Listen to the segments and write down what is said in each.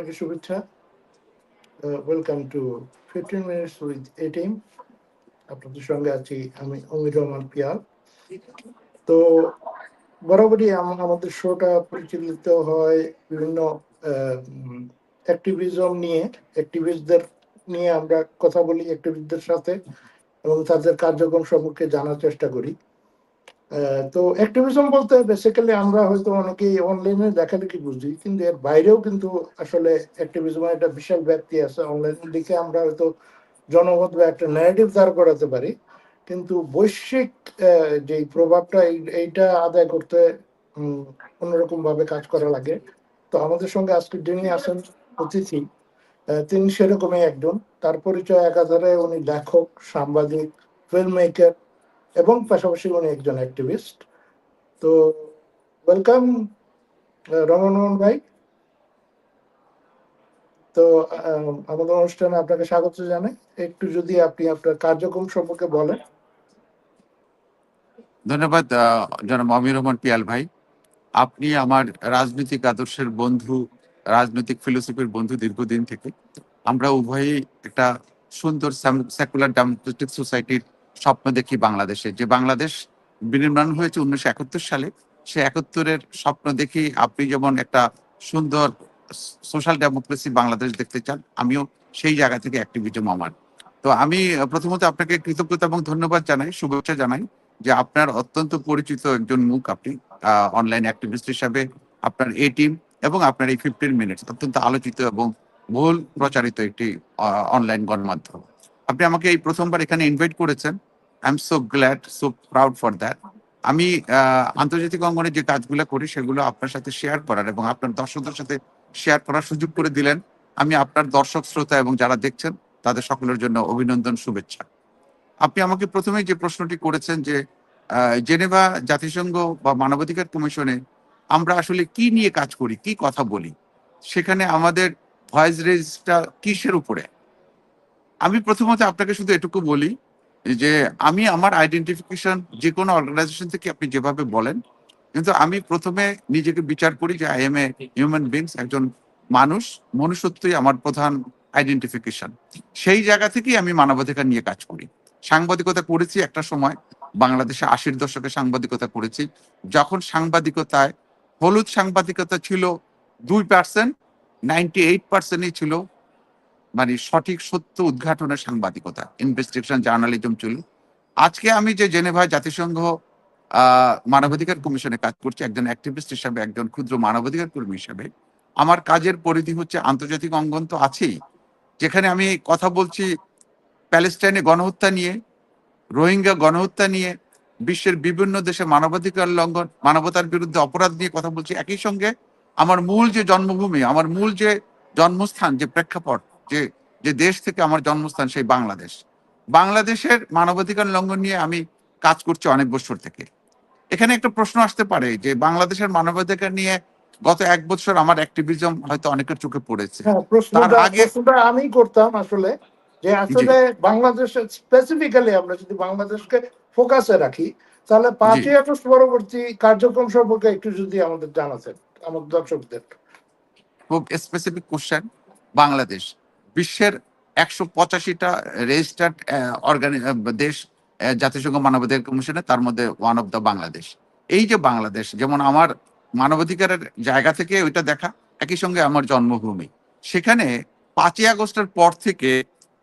সবাইকে শুভেচ্ছা। Welcome to fifteen minutes with a team আপনাদের সঙ্গে আছি আমি অমির রহমান পিয়াল। তো বরাবরই আম- আমাদের শোটা পরিচালিত হয় বিভিন্ন অ্যাক্টিভিজম নিয়ে। অ্যাক্টিভিস্টদের নিয়ে আমরা কথা বলি অ্যাক্টিভিস্টদের সাথে এবং তাদের কার্যক্রম সম্পর্কে জানার চেষ্টা করি। তো অ্যাক্টিভিজম বলতে বেসিক্যালি আমরা হয়তো অনেকেই অনলাইনে দেখালেখি বুঝি, কিন্তু এর বাইরেও কিন্তু আসলে অ্যাক্টিভিজমের একটা বিশাল ব্যাপ্তি আছে। অনলাইনের দিকে আমরা হয়তো জনমত বা একটা ন্যারেটিভ দাঁড় করাতে পারি, কিন্তু বৈশ্বিক যে প্রভাবটা এই- এইটা আদায় করতে অন্যরকম ভাবে কাজ করা লাগে। তো আমাদের সঙ্গে আজকে যিনি আছেন অতিথি তিনি সেরকমই একজন। তার পরিচয় একাধারে উনি লেখক, সাংবাদিক ফিল্ম মেকার এবং পাশাপাশি উনি একজন অ্যাক্টিভিস্ট তো ওয়েলকাম রমন ভাই। তো আমাদের অনুষ্ঠানে আপনাকে স্বাগত জানাই। একটু যদি আপনি আপনার কার্যক্রম সম্পর্কে বলেন। ধন্যবাদ জনাব আমির রহমান পিয়াল ভাই। আপনি আমার রাজনৈতিক আদর্শের বন্ধু, রাজনৈতিক ফিলোসফির বন্ধু দীর্ঘদিন থেকে। আমরা উভয়ই একটা সুন্দর সেকুলার ডেমোক্রেটিক সোসাইটির স্বপ্ন দেখি বাংলাদেশে। যে বাংলাদেশ বিনির্মাণ হয়েছে উনিশশো একাত্তর সালে, সে একাত্তরের স্বপ্ন দেখি আপনি যেমন একটা সুন্দর সোশ্যাল ডেমোক্রেসি বাংলাদেশ দেখতে চান, আমিও সেই জায়গা থেকে অ্যাক্টিভিজম আমার। তো আমি প্রথমত আপনাকে কৃতজ্ঞতা এবং ধন্যবাদ জানাই, শুভেচ্ছা জানাই যে আপনার অত্যন্ত পরিচিত একজন মুখ আপনি অনলাইন অ্যাক্টিভিস্ট হিসাবে, আপনার এ টিম এবং আপনার এই ফিফটিন মিনিটস অত্যন্ত আলোচিত এবং বহুল প্রচারিত একটি অনলাইন গণমাধ্যম। আপনি আমাকে এই প্রথমবার এখানে ইনভাইট করেছেন। I am so glad so proud for that আমি আন্তর্জাতিক অঙ্গনে যে কাজগুলো করি, সেগুলো আপনার সাথে শেয়ার করার এবং আপনার দর্শকদের সাথে শেয়ার করার সুযোগ করে দিলেন। আমি আপনার দর্শক, শ্রোতা এবং যারা দেখছেন, তাদের সকলের জন্য অভিনন্দন, শুভেচ্ছা। আপনি আমাকে প্রথমেই যে প্রশ্নটি করেছেন যে জেনেভা জাতিসংঘ বা মানবাধিকার কমিশনে আমরা আসলে কি নিয়ে কাজ করি, কি কথা বলি, সেখানে আমাদের ভয়েস রেজটা কিসের উপরে? আমি প্রথমত আপনাকে শুধু এটুকু বলি যে আমি আমার আইডেন্টিফিকেশন যে কোনো অর্গানাইজেশন থেকে আপনি যেভাবে বলেন, কিন্তু আমি প্রথমে নিজেকে বিচার করি যে I am a human beings একজন মানুষ, মনুষ্যত্বই আমার প্রধান আইডেন্টিফিকেশন সেই জায়গা থেকেই আমি মানবাধিকার নিয়ে কাজ করি। সাংবাদিকতা করেছি একটা সময়, বাংলাদেশে আশির দশকে সাংবাদিকতা করেছি। যখন সাংবাদিকতায়, হলুদ সাংবাদিকতা ছিল দুই পার্সেন্ট নাইনটি এইট পার্সেন্টই ছিল মানে সঠিক সত্য উদ্ঘাটনের সাংবাদিকতা ইনভেস্টিগেশন জার্নালিজম ছিল আজকে আমি যে জেনেভায় জাতিসংঘ মানবাধিকার কমিশনে কাজ করছি, একজন অ্যাক্টিভিস্ট হিসাবে, একজন ক্ষুদ্র মানবাধিকার কর্মী হিসাবে, আমার কাজের পরিধি হচ্ছে আন্তর্জাতিক অঙ্গন তো আছেই, যেখানে আমি কথা বলছি প্যালেস্টাইনে গণহত্যা নিয়ে, রোহিঙ্গা গণহত্যা নিয়ে, বিশ্বের বিভিন্ন দেশে মানবাধিকার লঙ্ঘন, মানবতার বিরুদ্ধে অপরাধ নিয়ে কথা বলছি। একই সঙ্গে আমার মূল যে জন্মভূমি, আমার মূল যে জন্মস্থান, যে প্রেক্ষাপট যে যে দেশ থেকে আমার জন্মস্থান সেই বাংলাদেশ। বাংলাদেশের মানবাধিকার লঙ্ঘন নিয়ে আমি কাজ করছি অনেক বছর থেকে। এখানে একটা প্রশ্ন আসতে পারে যে বাংলাদেশের মানবাধিকার নিয়ে গত এক বছর আমার অ্যাক্টিভিজম হয়তো অনেকের চোখে পড়েছে। হ্যাঁ তার আগে- আমি করতাম আসলে যে আসলে বাংলাদেশের স্পেসিফিক্যালি আমরা যদি বাংলাদেশকে ফোকাসে রাখি তাহলে পাঁচই আগস্ট পরবর্তী কার্যক্রম সম্পর্কে একটু যদি আমাদের জানাতেন আমার দর্শকদের। খুব স্পেসিফিক কোশ্চেন বাংলাদেশ। বিশ্বের একশো পঁচাশিটা রেজিস্টার্ড দেশ জাতিসংঘ মানবাধিকার কমিশনে তার মধ্যে ওয়ান অফ দ্য বাংলাদেশ এই যে বাংলাদেশ যেমন আমার মানবাধিকারের জায়গা থেকে ওইটা দেখা, একই সঙ্গে আমার জন্মভূমি। সেখানে পাঁচই আগস্টের পর থেকে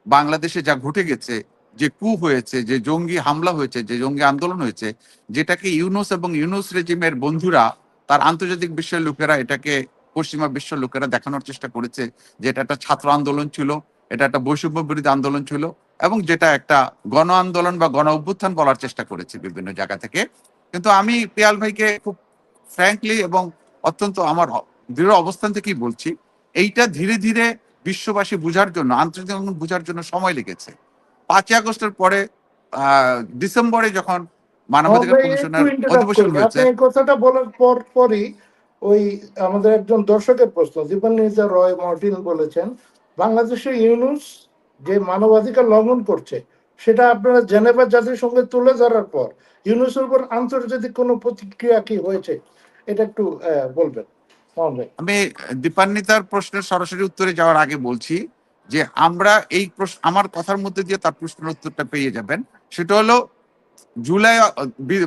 বাংলাদেশে যা ঘটে গেছে, যে কু হয়েছে, যে জঙ্গি হামলা হয়েছে, যে জঙ্গি আন্দোলন হয়েছে, যেটাকে ইউনুস এবং ইউনুস রেজিমের বন্ধুরা, তার আন্তর্জাতিক বিশ্বের লোকেরা এটাকে পশ্চিমা বিশ্বের লোকেরা দেখানোর চেষ্টা করেছে যে এটা একটা ছাত্র আন্দোলন ছিল এটা একটা বৈষম্য বিরোধী আন্দোলন ছিল এবং যেটা একটা গণ আন্দোলন বা গণ অভ্যুত্থান বলার চেষ্টা করেছে বিভিন্ন জায়গা থেকে। কিন্তু আমি পিয়াল ভাইকে খুব ফ্র্যাঙ্কলি এবং অত্যন্ত আমার দৃঢ় অবস্থান থেকেই বলছি এইটা ধীরে ধীরে বিশ্ববাসী বুঝার জন্য আন্তর্জাতিক বুঝার জন্য সময় লেগেছে। পাঁচই আগস্টের পরে আহ ডিসেম্বরে যখন মানবাধিকার কমিশনের অধিবেশন হয়েছে কথাটা বলার পর পরই ওই আমাদের একজন দর্শকের প্রশ্ন দীপান্বিতা রয় মার্টিন বলেছেন বাংলাদেশে ইউনুস যে মানবাধিকার লঙ্ঘন করছে, সেটা আপনারা জেনেভা জাতিসংঘে তুলে ধরার পর ইউনুসের উপর আন্তর্জাতিক কোনো প্রতিক্রিয়া কি হয়েছে? এটা একটু বলবেন। আমি দীপান্বিতার প্রশ্নের সরাসরি উত্তরে যাওয়ার আগে বলছি যে আমরা এই প্রশ্ন, আমার কথার মধ্যে দিয়ে তার প্রশ্নের উত্তরটা পেয়ে যাবেন। সেটা হলো জুলাই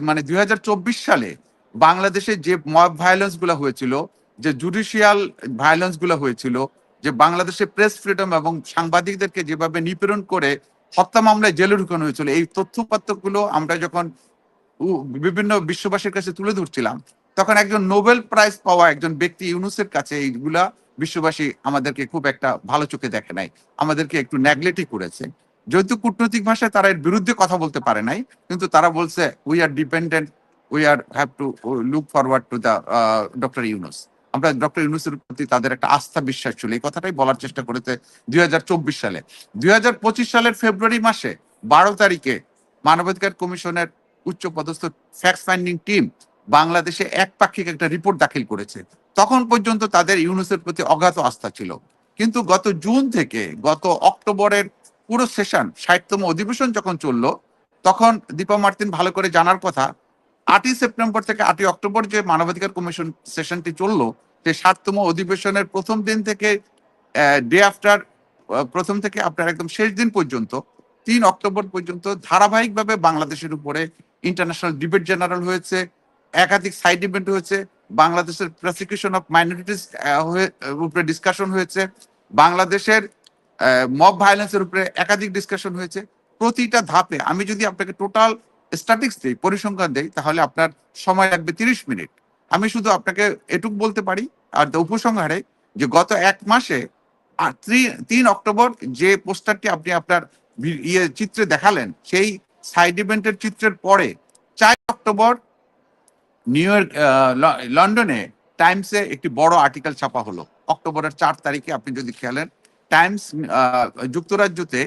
মানে দুই হাজার চব্বিশ সালে বাংলাদেশে যে মব ভায়োলেন্সগুলো হয়েছিল, যে জুডিশিয়াল ভায়োলেন্সগুলো হয়েছিল, যে বাংলাদেশে প্রেস ফ্রিডম এবং সাংবাদিকদেরকে যেভাবে নিপীড়ন করে হত্যা মামলায় জেলে ঢুকানো হয়েছিল, এই তথ্যপত্রগুলো আমরা যখন বিভিন্ন বিশ্ববাসীর কাছে তুলে ধরছিলাম, তখন একজন নোবেল প্রাইজ পাওয়া একজন ব্যক্তি ইউনুসের কাছে এইগুলা বিশ্ববাসী আমাদেরকে খুব একটা ভালো চোখে দেখে নাই, আমাদেরকে একটু নেগলেক্টই করেছে। যেহেতু কূটনৈতিক ভাষায় তারা এর বিরুদ্ধে কথা বলতে পারে নাই, কিন্তু তারা বলছে we are dependent we are have to look forward to the doctor Yunus আমরা ডক্টর ইউনুসের প্রতি তাদের একটা আস্থা বিশ্বাস ছিল। এই কথাটাই বলার চেষ্টা করেছে দুই সালে। দুই সালের ফেব্রুয়ারি মাসে বারো তারিখে মানবাধিকার কমিশনের উচ্চ পদস্থ ফ্যাক্ট ফাইন্ডিং টিম বাংলাদেশে একপাক্ষিক একটা রিপোর্ট দাখিল করেছে। তখন পর্যন্ত তাদের ইউনুসের প্রতি অগাধ আস্থা ছিল। কিন্তু গত জুন থেকে, গত অক্টোবরের পুরো সেশন ষাটতম অধিবেশন যখন চলল, তখন দীপা মার্তিন ভালো করে জানার কথা আটই সেপ্টেম্বর থেকে আটই অক্টোবর যে মানবাধিকার কমিশন সেশনটি চলল, সেই সাততম অধিবেশনের প্রথম দিন থেকে ডে আফটার প্রথম থেকে আপনার একদম শেষ দিন পর্যন্ত, তিন অক্টোবর পর্যন্ত ধারাবাহিকভাবে বাংলাদেশের উপরে ইন্টারন্যাশনাল ডিবেট জেনারেল হয়েছে, একাধিক সাইড ইভেন্ট হয়েছে, বাংলাদেশের প্রসিকিউশন অফ মাইনরিটিস উপরে ডিসকাশন হয়েছে, বাংলাদেশের মব ভায়োলেন্সের উপরে একাধিক ডিসকাশন হয়েছে, প্রতিটা ধাপে, আমি যদি আপনাকে টোটাল স্ট্যাটিক্স দিই, পরিসংখ্যান দেই, তাহলে আপনার সময় লাগবে তিরিশ মিনিট। আমি শুধু আপনাকে এটুক বলতে পারি, আর উপসংহারে যে গত এক মাসে তিন অক্টোবর যে পোস্টারটি আপনি আপনার ইয়ে চিত্রে দেখালেন, সেই সাইড ইভেন্টের চিত্রের পরে, চার অক্টোবর নিউ ইয়র্ক লন্ডনে টাইমসে একটি বড় আর্টিকেল ছাপা হলো। অক্টোবরের চার তারিখে আপনি যদি খেলেন টাইমস যুক্তরাজ্যতে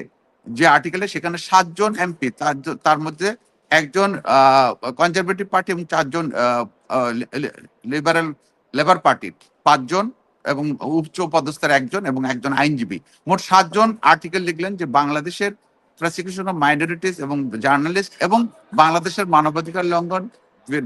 যে আর্টিকেলে সেখানে সাতজন এমপি তার মধ্যে একজন কনজারভেটিভ পার্টি এবং চারজন লিবারেল লেবার পার্টির পাঁচজন এবং উচ্চ পদস্থের একজন এবং একজন আইনজীবী। মোট সাতজন আর্টিকেল লিখলেন যে বাংলাদেশের প্রসিকিউশন অফ মাইনরিটিস এবং জার্নালিস্ট এবং বাংলাদেশের মানবাধিকার লঙ্ঘন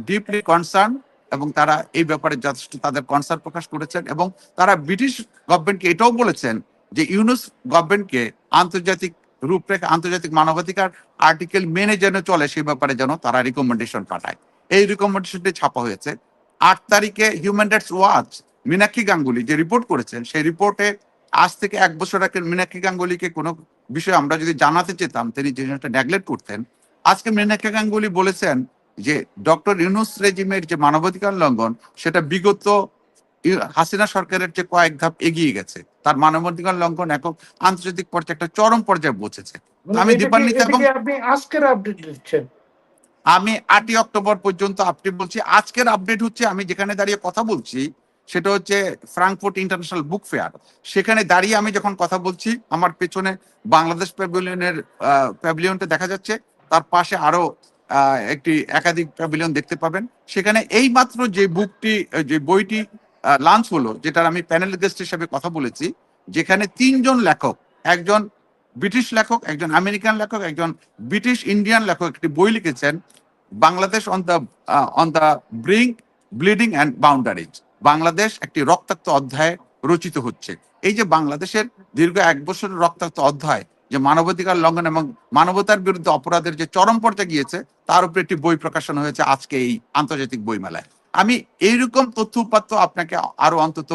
ডিপলি কনসার্ন এবং তারা এই ব্যাপারে যথেষ্ট তাদের কনসার্ন প্রকাশ করেছেন এবং তারা ব্রিটিশ গভর্নমেন্টকে এটাও বলেছেন যে ইউনুস গভর্নমেন্টকে আন্তর্জাতিক রূপরেখা, আন্তর্জাতিক মানবাধিকার আর্টিকেল মেনে যেন চলে সেই ব্যাপারে যেন তারা রিকমেন্ডেশন পাঠায়। এই রিকমেন্ডেশনটি ছাপা হয়েছে। আট তারিখে human rights watch Meenakshi Ganguly যে রিপোর্ট করেছেন, সেই রিপোর্টে আজ থেকে এক বছর আগে মীনাক্ষী গাঙ্গুলিকে কোনো বিষয়ে আমরা যদি জানাতে চেতাম তিনি যে জিনিসটা নেগলেক্ট করতেন, আজকে মীনাক্ষী গাঙ্গুলি বলেছেন যে ডক্টর ইউনুস রেজিমের যে মানবাধিকার লঙ্ঘন, সেটা বিগত হাসিনা সরকারের যে কয়েক ধাপ এগিয়ে গেছে তার মানবাধিকার লঙ্ঘন এখন আন্তর্জাতিক পর্যায়ে একটা চরম পর্যায়ে পৌঁছেছে মানে আমি দীপান্বিতা এবং- আপনি আজকের আপডেট দিচ্ছেন। আমি আটই অক্টোবর পর্যন্ত আপডেট বলছি। আজকের আপডেট হচ্ছে আমি যেখানে দাঁড়িয়ে কথা বলছি সেটা হচ্ছে ফ্রাঙ্কফুর্ট ইন্টারন্যাশনাল বুক ফেয়ার সেখানে দাঁড়িয়ে আমি যখন কথা বলছি আমার পেছনে বাংলাদেশ প্যাভিলিয়নের প্যাভিলিয়নটা দেখা যাচ্ছে। তার পাশে আরও আহ, একটি একাধিক প্যাভিলিয়ন দেখতে পাবেন। সেখানে এই মাত্র যে বুকটি যে বইটি লঞ্চ হলো, যেটার আমি প্যানেল গেস্ট হিসেবে কথা বলেছি, যেখানে তিনজন লেখক, একজন ব্রিটিশ লেখক, একজন আমেরিকান লেখক, একজন ব্রিটিশ ইন্ডিয়ান লেখক একটি বই লিখেছেন, Bangladesh on the on the brink bleeding and boundaries Bangladesh একটি রক্তাক্ত অধ্যায় রচিত হচ্ছে। এই যে বাংলাদেশের দীর্ঘ এক বছরের রক্তাক্ত অধ্যায়, যে মানবাধিকার লঙ্ঘন এবং মানবতার বিরুদ্ধে অপরাধের যে চরম পর্যায়ে গিয়েছে, তার উপরে একটি বই প্রকাশন হয়েছে আজকে এই আন্তর্জাতিক বইমেলায়। আমি এইরকম তথ্য উপাত্ত আপনাকে আরও অন্তত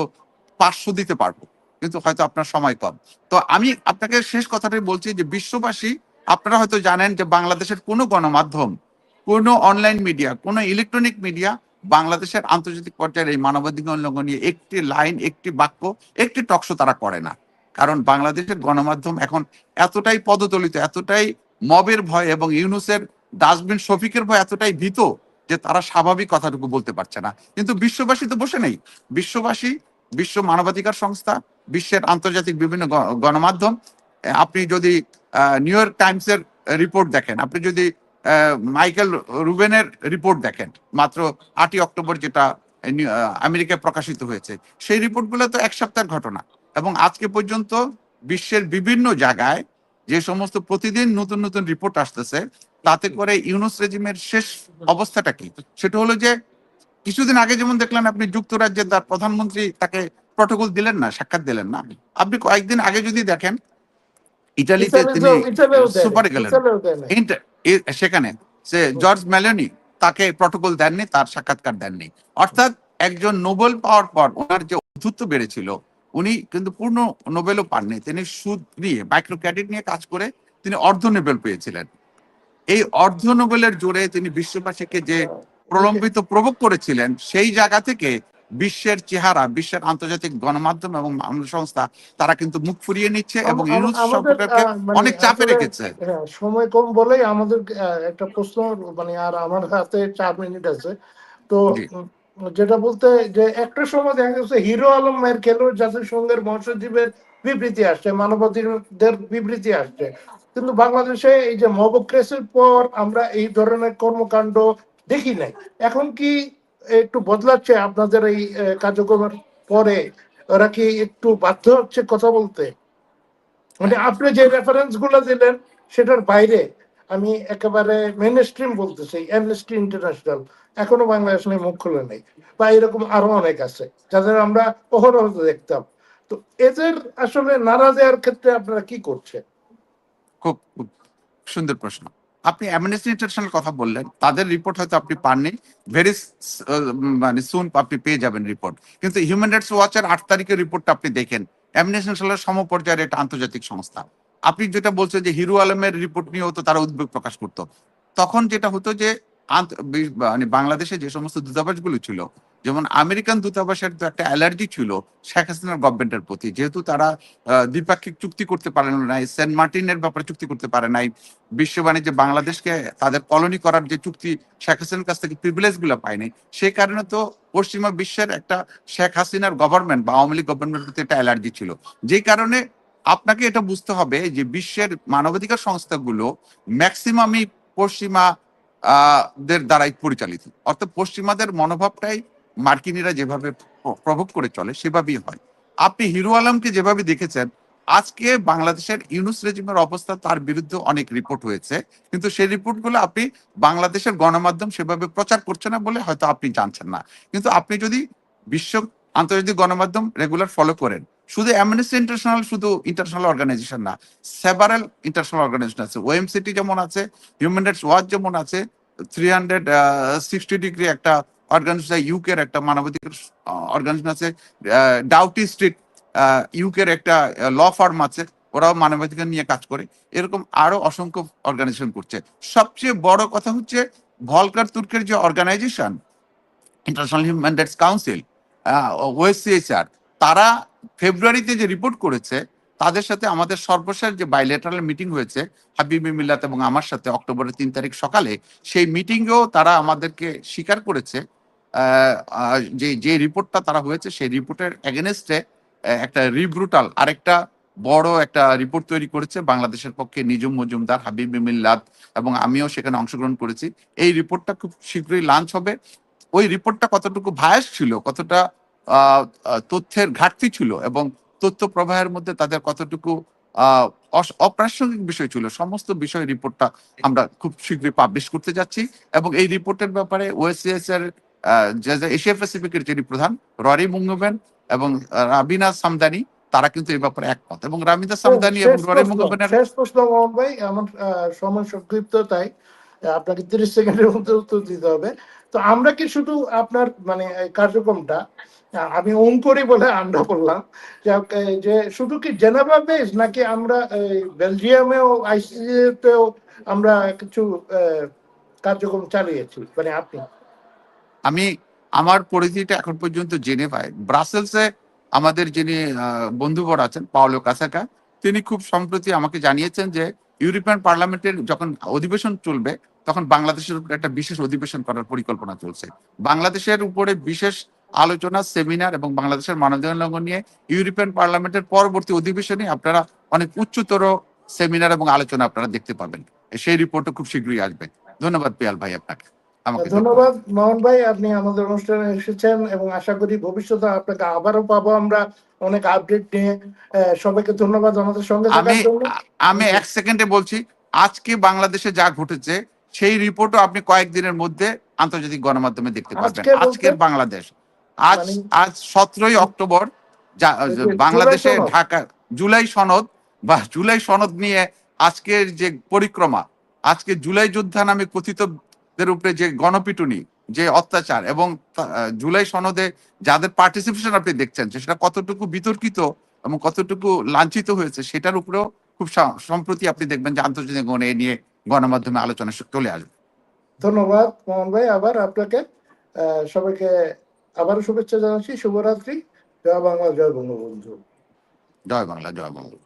পাঁচশো দিতে পারব, কিন্তু হয়তো আপনার সময় কম। তো আমি আপনাকে শেষ কথাটাই বলছি যে বিশ্ববাসী, আপনারা হয়তো জানেন যে বাংলাদেশের কোনো গণমাধ্যম, কোনো অনলাইন মিডিয়া, কোনো ইলেকট্রনিক মিডিয়া বাংলাদেশের আন্তর্জাতিক পর্যায়ের এই মানবাধিকার লঙ্ঘন নিয়ে একটি লাইন, একটি বাক্য, একটি টকশো তারা করে না। কারণ বাংলাদেশের গণমাধ্যম এখন এতটাই পদতলিত এতটাই মবের ভয় এবং ইউনুসের ডাস্টবিন শফিকের ভয় এতটাই ভীত যে তারা স্বাভাবিক কথাটুকু বলতে পারছে না। কিন্তু বিশ্ববাসী তো বসে নেই। বিশ্ববাসী, বিশ্ব মানবাধিকার সংস্থা, বিশ্বের আন্তর্জাতিক বিভিন্ন গণমাধ্যম আপনি যদি নিউ ইয়র্ক টাইমসের রিপোর্ট দেখেন, আপনি যদি মাইকেল রুবেনের রিপোর্ট দেখেন, মাত্র আটই অক্টোবর যেটা আমেরিকায় প্রকাশিত হয়েছে, সেই রিপোর্টগুলো তো এক সপ্তাহের ঘটনা। এবং আজকে পর্যন্ত বিশ্বের বিভিন্ন জায়গায় যে সমস্ত প্রতিদিন নতুন নতুন রিপোর্ট আসতেছে তাতে করে ইউনুস রেজিমের শেষ অবস্থাটা কি? সেটা হলো যে কিছুদিন আগে যেমন দেখলেন আপনি যুক্তরাজ্যের তার প্রধানমন্ত্রী তাকে প্রটোকল দিলেন না সাক্ষাৎ দিলেন না। আপনি কয়েকদিন আগে যদি দেখেন ইটালিতে তিনি সুপারে গেলেন। সেখানে সে জর্জ মেলোনি তাকে প্রটোকল দেননি তার সাক্ষাৎকার দেননি। অর্থাৎ একজন নোবেল পাওয়ার পর ওনার যে অধুত্ব বেড়েছিল উনি কিন্তু পূর্ণ নোবেলও পাননি। তিনি সুদ নিয়ে মাইক্রো ক্রেডিট নিয়ে কাজ করে তিনি অর্ধ নোবেল পেয়েছিলেন। এই অর্ধ নোবেলের জোরে তিনি বিশ্ববাসীকে যে প্রলম্বিত প্রভোগ করেছিলেন সেই জায়গা থেকে বিশ্বের চেহারা বিশ্বের আন্তর্জাতিক গণমাধ্যম এবং মানব সংস্থা তারা কিন্তু মুখ ফুরিয়ে নিচ্ছে এবং ইউনুস সরকারকে মানে অনেক চাপে রেখেছে। হ্যাঁ, সময় কম বলেই আমাদের একটা প্রশ্ন মানে আর আমার হাতে চার মিনিট আছে। তো যেটা বলতে যে একটা সময় দেখা গেছে হিরো আলম মায়ের খেলো জাতিসংঘের মহাসচিবের বিবৃতি আসছে মানবাধিকার বিবৃতি আসছে। কিন্তু বাংলাদেশে এই যে মবক্রেসের পর আমরা এই ধরনের কর্মকাণ্ড দেখি নাই। এখন কি একটু বদলাচ্ছে আপনাদের এই কার্যক্রমের পরে? ওরা কি একটু বাধ্য হচ্ছে কথা বলতে? মানে আপনি যে রেফারেন্সগুলো দিলেন, সেটার বাইরে আমি একেবারে মেন স্ট্রিম বলতেছি অ্যামনেস্টি ইন্টারন্যাশনাল এখনও বাংলাদেশ নিয়ে মুখ খুলে নেই। বা এরকম আরও অনেক আছে, যাদের আমরা অহরহ দেখতাম। তো এদের আসলে নাড়া দেওয়ার ক্ষেত্রে আপনারা কি করছেন? খুব সুন্দর প্রশ্ন। আপনি অ্যামনেস্টি ইন্টারন্যাশনাল কথা বললেন, তাদের রিপোর্ট হয়তো আপনি পাননি ভেরি মানে সুন আপনি পেয়ে যাবেন রিপোর্ট। কিন্তু হিউম্যান রাইটস ওয়াচের আট তারিখের রিপোর্টটা আপনি দেখেন, অ্যামনেস্টি ইন্টারন্যাশনালের সমপর্যায়ের একটা আন্তর্জাতিক সংস্থা। আপনি যেটা বলছেন যে হিরো আলমের রিপোর্ট নিয়েও তো তারা উদ্বেগ প্রকাশ করতো, তখন যেটা হতো যে মানে বাংলাদেশে যে সমস্ত দূতাবাসগুলো ছিল, যেমন আমেরিকান দূতাবাসের তো একটা অ্যালার্জি ছিল শেখ হাসিনার গভর্নমেন্টের প্রতি, যেহেতু তারা দ্বিপাক্ষিক চুক্তি করতে পারেন নাই, সেন্ট মার্টিনের ব্যাপারে চুক্তি করতে পারে নাই, বিশ্ব বাণিজ্যে বাংলাদেশকে তাদের কলোনি করার যে চুক্তি শেখ হাসিনার কাছ থেকে প্রিভিলেজগুলো পায়নি সেই কারণে তো পশ্চিমা বিশ্বের একটা শেখ হাসিনার গভর্নমেন্ট বা আওয়ামী লীগ গভর্নমেন্টের প্রতি একটা অ্যালার্জি ছিল। যে কারণে আপনাকে এটা বুঝতে হবে যে বিশ্বের মানবাধিকার সংস্থাগুলো ম্যাক্সিমামই পশ্চিমা দের দ্বারাই পরিচালিত। অর্থাৎ পশ্চিমাদের মনোভাবটাই মার্কিনীরা যেভাবে প্র- প্রভোগ করে চলে, সেভাবেই হয়। আপনি হিরো আলমকে যেভাবে দেখেছেন, আজকে বাংলাদেশের ইউনুস রেজিমের অবস্থা তার বিরুদ্ধে অনেক রিপোর্ট হয়েছে। কিন্তু সেই রিপোর্টগুলো আপনি বাংলাদেশের গণমাধ্যম সেভাবে প্রচার করছে না বলে হয়তো আপনি জানছেন না। কিন্তু আপনি যদি বিশ্ব আন্তর্জাতিক গণমাধ্যম রেগুলার ফলো করেন শুধু অ্যামনেস্টি ইন্টারন্যাশনাল শুধু ইন্টারন্যাশনাল অর্গানাইজেশন না সেভারাল ইন্টারন্যাশনাল অর্গানাইজেশন আছে। ওএমসিটি যেমন আছে হিউম্যান রাইটস ওয়াচ যেমন আছে থ্রি হান্ড্রেড সিক্সটি ডিগ্রি একটা অর্গানাইজেশন ইউকের একটা মানবাধিকার অর্গানাইজেশন আছে ডাউটি স্ট্রিট ইউকের একটা ল ফার্ম আছে, ওরাও মানবাধিকার নিয়ে কাজ করে। এরকম আরও অসংখ্য অর্গানাইজেশন করছে। সবচেয়ে বড় কথা হচ্ছে ভলকার তুর্কের যে organization international human rights council OSCHR তারা ফেব্রুয়ারিতে যে রিপোর্ট করেছে, তাদের সাথে আমাদের সর্বশেষ যে বাইলেটারাল মিটিং হয়েছে, হাবিবি মিল্লাত এবং আমার সাথে অক্টোবরের তিন তারিখ সকালে, সেই মিটিংয়েও তারা আমাদেরকে স্বীকার করেছে। যে যে রিপোর্টটা তারা হয়েছে, সেই রিপোর্টের এগেনস্টে একটা রিব্রুটাল আরেকটা বড় একটা রিপোর্ট তৈরি করেছে বাংলাদেশের পক্ষে নিজুম মজুমদার, হাবিবি মিল্লাত এবং আমিও সেখানে অংশগ্রহণ করেছি। এই রিপোর্টটা খুব শীঘ্রই লাঞ্চ হবে। ওই রিপোর্টটা কতটুকু ভায়াস ছিল, কতটা তথ্যের ঘাটতি ছিল এবং তথ্য প্রবাহের মধ্যে তাদের কতটুকু অপ্রাসঙ্গিক বিষয় ছিল সমস্ত বিষয় রিপোর্টটা আমরা খুব শীঘ্রই পাবলিশ করতে যাচ্ছি এবং এই রিপোর্টের ব্যাপারে যে এশিয়া প্যাসিফিকের যিনি প্রধান ররি মুঙ্গবেন এবং রাবিনা সামদানি তারা কিন্তু এই ব্যাপারে একমত এবং রাবিনা সামদানি এবং ররি প্রশ্ন, মুঙ্গবেনের শেষ প্রশ্ন ভাই আমার সময় সংক্ষিপ্ততাই আপনাকে তিরিশ সেকেন্ডের মধ্যে উত্তর দিতে হবে। তো আমরা কি শুধু আপনার মানে কার্যক্রমটা আমি ওন করি বলে আমরা বললাম যে, শুধু কি জেনেভা বেস নাকি আমরা বেলজিয়ামেও আইসিসিতেও আমরা কিছু কার্যক্রম চালিয়েছি? মানে আপনি? আমি আমার পরিচিতিটা এখন পর্যন্ত জেনেভায় ব্রাসেলসে আমাদের যিনি বন্ধুবর আছেন পাওলো কাসাকা তিনি খুব সম্প্রতি আমাকে জানিয়েছেন যে ইউরোপিয়ান পার্লামেন্টের যখন অধিবেশন চলবে তখন বাংলাদেশের উপর একটা বিশেষ অধিবেশন করার পরিকল্পনা চলছে। বাংলাদেশের উপরে বিশেষ আলোচনা সেমিনার এবং বাংলাদেশের মানবাধিকার লঙ্ঘন নিয়ে ইউরোপিয়ান পার্লামেন্টের পরবর্তী অধিবেশনে আপনারা অনেক উচ্চতর সেমিনার এবং আলোচনা আপনারা দেখতে পাবেন। সেই রিপোর্টও খুব শীঘ্রই আসবে। ধন্যবাদ পিয়াল ভাই আপনাকে। আমাকে ধন্যবাদ। মোহন ভাই আপনি আমাদের অনুষ্ঠানে এসেছেন এবং আশা করি ভবিষ্যতে আপনাকে আবারও পাবো আমরা অনেক আপডেট নিয়ে। সবাইকে ধন্যবাদ আমাদের সঙ্গে আমি থাকার জন্য। আমি এক সেকেন্ডে বলছি আজকে বাংলাদেশে যা ঘটেছে সেই রিপোর্টও আপনি কয়েকদিনের মধ্যে আন্তর্জাতিক গণমাধ্যমে দেখতে আজকে আজকের বাংলাদেশ। আজ মানে- আজ সতেরোই অক্টোবর বাংলাদেশে। ঢাকা জুলাই সনদ বা জুলাই সনদ নিয়ে আজকের যে পরিক্রমা আজকে জুলাই যোদ্ধা নামে কথিতদের উপরে যে গণপিটুনি যে অত্যাচার এবং জুলাই সনদে যাদের পার্টিসিপেশন আপনি দেখছেন সেটা কতটুকু বিতর্কিত এবং কতটুকু লাঞ্ছিত হয়েছে সেটার উপরেও খুব সম্প্রতি আপনি দেখবেন যে আন্তর্জাতিক গণ নিয়ে গণমাধ্যমে আলোচনা চলে আসবে ধন্যবাদ মোহন ভাই আবার আপনাকে সবাইকে আবারও শুভেচ্ছা জানাচ্ছি শুভরাত্রি জয় বাংলা জয় বঙ্গবন্ধু। জয় বাংলা জয় বাংলা